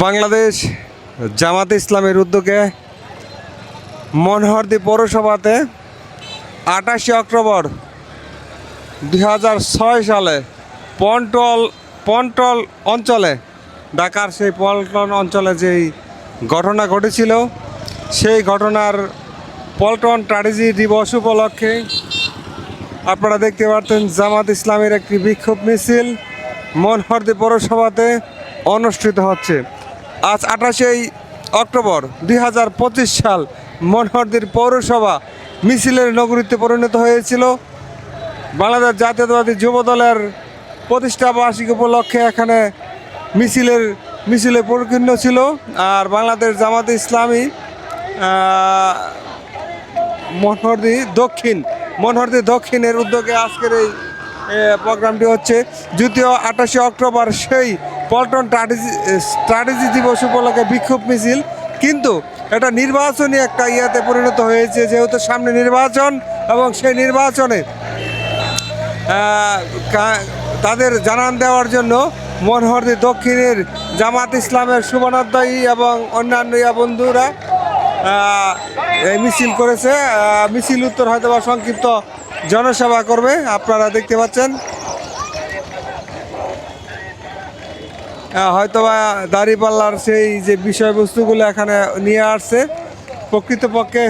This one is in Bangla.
বাংলাদেশ জামাত ইসলামের উদ্যোগে মনোহরদী পৌরসভাতে আঠাশে অক্টোবর দু হাজার ছয় সালে পন্টল পন্টল অঞ্চলে, ঢাকার সেই পল্টন অঞ্চলে যেই ঘটনা ঘটেছিল, সেই ঘটনার পল্টন ট্র্যাজেডি দিবস উপলক্ষে আপনারা দেখতে পারতেন জামাত ইসলামের একটি বিক্ষোভ মিছিল মনহরদি পৌরসভাতে অনুষ্ঠিত হচ্ছে। আজ আঠাশেই অক্টোবর দুই হাজার পঁচিশ সাল মনহরদীর পৌরসভা মিছিলের নগরীতে পরিণত হয়েছিল। বাংলাদেশ জাতীয়তাবাদী যুব দলের প্রতিষ্ঠা বার্ষিক উপলক্ষে এখানে মিছিলের, মিছিলে পরিপূর্ণ ছিল। আর বাংলাদেশ জামাতে ইসলামী মনোহরদি দক্ষিণ, মনোহরদি দক্ষিণের উদ্যোগে আজকের এই প্রোগ্রামটি হচ্ছে। দ্বিতীয় আঠাশে অক্টোবর সেই পল্টন স্ট্র্যাটেজি দিবস উপলক্ষে বিক্ষোভ মিছিল। কিন্তু এটা নির্বাচনী একটা ইয়াতে পরিণত হয়েছে, যেহেতু সামনে নির্বাচন এবং সেই নির্বাচনে তাদের জানান দেওয়ার জন্য মনোহরদি দক্ষিণের জামাত ইসলামের শুভনাধ্যায়ী এবং অন্যান্য ইয়া বন্ধুরা মিছিল করেছে। মিছিল উত্তর হয়তো বা সংক্ষিপ্ত জনসভা করবে, আপনারা দেখতে পাচ্ছেন। হয়তোবা দাঁড়িপাল্লার সেই যে বিষয়বস্তুগুলো এখানে নিয়ে আসছে। প্রকৃতপক্ষে